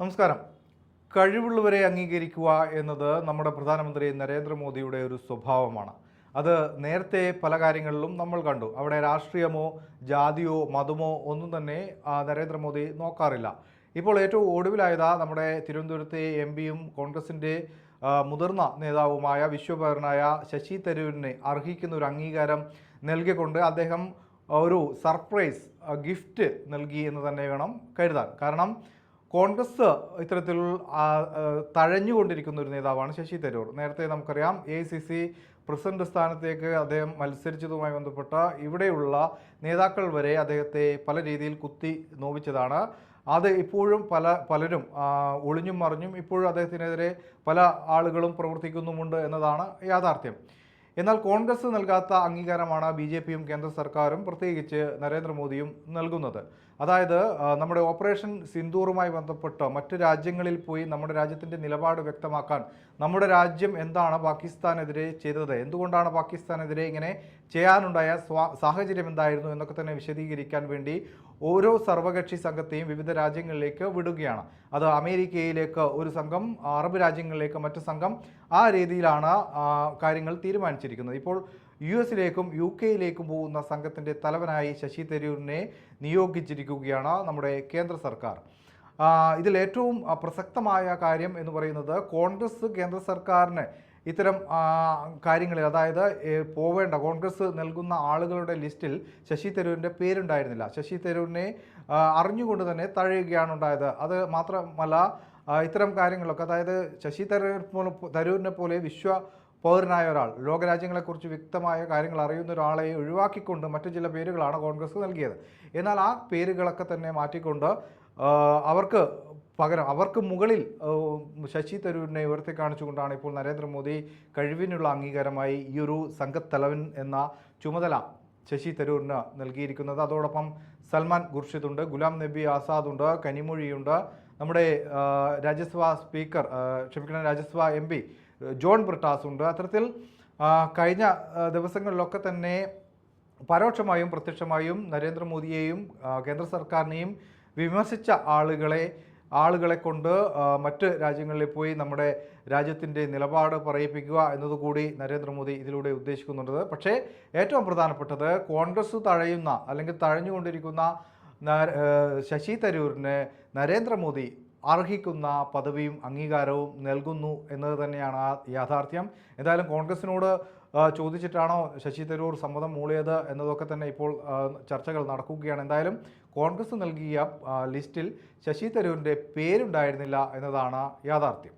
നമസ്കാരം. കഴിവുള്ളവരെ അംഗീകരിക്കുക എന്നത് നമ്മുടെ പ്രധാനമന്ത്രി നരേന്ദ്രമോദിയുടെ ഒരു സ്വഭാവമാണ്. അത് നേരത്തെ പല കാര്യങ്ങളിലും നമ്മൾ കണ്ടു. അവിടെ രാഷ്ട്രീയമോ ജാതിയോ മതമോ ഒന്നും തന്നെ നരേന്ദ്രമോദി നോക്കാറില്ല. ഇപ്പോൾ ഏറ്റവും ഒടുവിലായത് നമ്മുടെ തിരുവനന്തപുരത്തെ എം പിയും കോൺഗ്രസിന്റെ മുതിർന്ന നേതാവുമായ വിശ്വഭരനായ ശശി തരൂരിനെ അർഹിക്കുന്ന ഒരു അംഗീകാരം നൽകിക്കൊണ്ട് അദ്ദേഹം ഒരു സർപ്രൈസ് ഗിഫ്റ്റ് നൽകി എന്ന് തന്നെ വേണം കരുതാൻ. കാരണം കോൺഗ്രസ് ഇത്തരത്തിൽ തഴഞ്ഞുകൊണ്ടിരിക്കുന്ന ഒരു നേതാവാണ് ശശി തരൂർ. നേരത്തെ നമുക്കറിയാം എ സി സി പ്രസിഡന്റ് സ്ഥാനത്തേക്ക് അദ്ദേഹം മത്സരിച്ചതുമായി ബന്ധപ്പെട്ട ഇവിടെയുള്ള നേതാക്കൾ വരെ അദ്ദേഹത്തെ പല രീതിയിൽ കുത്തി നോവിച്ചതാണ്. അത് ഇപ്പോഴും പല പലരും ഒളിഞ്ഞും മറിഞ്ഞും ഇപ്പോഴും അദ്ദേഹത്തിനെതിരെ പല ആളുകളും പ്രവർത്തിക്കുന്നുമുണ്ട് എന്നതാണ് യാഥാർത്ഥ്യം. എന്നാൽ കോൺഗ്രസ് നൽകാത്ത അംഗീകാരമാണ് ബി കേന്ദ്ര സർക്കാരും പ്രത്യേകിച്ച് നരേന്ദ്രമോദിയും നൽകുന്നത്. അതായത് നമ്മുടെ ഓപ്പറേഷൻ സിന്ദൂറുമായി ബന്ധപ്പെട്ട് മറ്റു രാജ്യങ്ങളിൽ പോയി നമ്മുടെ രാജ്യത്തിന്റെ നിലപാട് വ്യക്തമാക്കാൻ നമ്മുടെ രാജ്യം എന്താണ് പാകിസ്ഥാനെതിരെ ചെയ്തത്? എന്തുകൊണ്ടാണ് പാകിസ്ഥാനെതിരെ ഇങ്ങനെ ചെയ്യാനുണ്ടായ സാഹചര്യം എന്തായിരുന്നു എന്നൊക്കെ തന്നെ വിശദീകരിക്കാൻ വേണ്ടി ഓരോ സർവകക്ഷി സംഘത്തെയും വിവിധ രാജ്യങ്ങളിലേക്ക് വിടുകയാണ്. അത് അമേരിക്കയിലേക്ക് ഒരു സംഘം അറബ് രാജ്യങ്ങളിലേക്ക് മറ്റു സംഘം ആ രീതിയിലാണ് കാര്യങ്ങൾ തീരുമാനിച്ചിരിക്കുന്നത്. ഇപ്പോൾ യു എസിലേക്കും യു കെയിലേക്കും പോകുന്ന സംഘത്തിന്റെ തലവനായി ശശി തരൂരിനെ നിയോഗിച്ചിരിക്കുകയാണ് നമ്മുടെ കേന്ദ്ര സർക്കാർ. ഇതിൽ ഏറ്റവും പ്രസക്തമായ കാര്യം എന്ന് പറയുന്നത് കോൺഗ്രസ് കേന്ദ്ര സർക്കാരിന് ഇത്തരം കാര്യങ്ങളിൽ അതായത് പോവേണ്ട കോൺഗ്രസ് നൽകുന്ന ആളുകളുടെ ലിസ്റ്റിൽ ശശി തരൂരിന്റെ പേരുണ്ടായിരുന്നില്ല. ശശി തരൂരിനെ അറിഞ്ഞുകൊണ്ട് തന്നെ തഴയുകയാണ് ഉണ്ടായത്. അത് മാത്രമല്ല ഇത്തരം കാര്യങ്ങളൊക്കെ അതായത് ശശി തരൂർ തരൂരിനെ പോലെ വിശ്വ പൗരനായ ഒരാൾ. ലോകരാജ്യങ്ങളെക്കുറിച്ച് വ്യക്തമായ കാര്യങ്ങൾ അറിയുന്ന ഒരാളെ ഒഴിവാക്കിക്കൊണ്ട് മറ്റു ചില പേരുകളാണ് കോൺഗ്രസ് നൽകിയത്. എന്നാൽ ആ പേരുകളൊക്കെ തന്നെ മാറ്റിക്കൊണ്ട് അവർക്ക് പകരം അവർക്ക് മുകളിൽ ശശി തരൂരിനെ ഉയർത്തി കാണിച്ചുകൊണ്ടാണ് ഇപ്പോൾ നരേന്ദ്രമോദി കഴിവിനുള്ള അംഗീകാരമായി ഈ ഒരു സംഘത്തലവൻ എന്ന ചുമതല ശശി തരൂരിന് നൽകിയിരിക്കുന്നത്. അതോടൊപ്പം സൽമാൻ ഖുർഷിദ് ഉണ്ട് ഗുലാം നബി ആസാദ് ഉണ്ട് കനിമൊഴിയുണ്ട് നമ്മുടെ രാജ്യസഭാ സ്പീക്കർ ക്ഷമിക്കണം Rajya Sabha M P John Brittas ഉണ്ട്. അത്തരത്തിൽ കഴിഞ്ഞ ദിവസങ്ങളിലൊക്കെ തന്നെ പരോക്ഷമായും പ്രത്യക്ഷമായും നരേന്ദ്രമോദിയെയും കേന്ദ്ര സർക്കാരിനെയും വിമർശിച്ച ആളുകളെ ആളുകളെ കൊണ്ട് മറ്റ് രാജ്യങ്ങളിൽ പോയി നമ്മുടെ രാജ്യത്തിന്റെ നിലപാട് പറയിപ്പിക്കുക എന്നതുകൂടി നരേന്ദ്രമോദി ഇതിലൂടെ ഉദ്ദേശിക്കുന്നുണ്ട്. പക്ഷേ ഏറ്റവും പ്രധാനപ്പെട്ടത് കോൺഗ്രസ് തഴയുന്ന അല്ലെങ്കിൽ തഴഞ്ഞുകൊണ്ടിരിക്കുന്ന ശശി തരൂരിന് നരേന്ദ്രമോദി അർഹിക്കുന്ന പദവിയും അംഗീകാരവും നൽകുന്നു എന്നത് തന്നെയാണ് ആ യാഥാർത്ഥ്യം. എന്തായാലും കോൺഗ്രസിനോട് ചോദിച്ചിട്ടാണോ ശശി തരൂർ സമ്മതം മൂളിയത് എന്നതൊക്കെ തന്നെ ഇപ്പോൾ ചർച്ചകൾ നടക്കുകയാണ്. എന്തായാലും കോൺഗ്രസ് നൽകിയ ലിസ്റ്റിൽ ശശി തരൂരിന്റെ പേരുണ്ടായിരുന്നില്ല എന്നതാണ് യാഥാർത്ഥ്യം.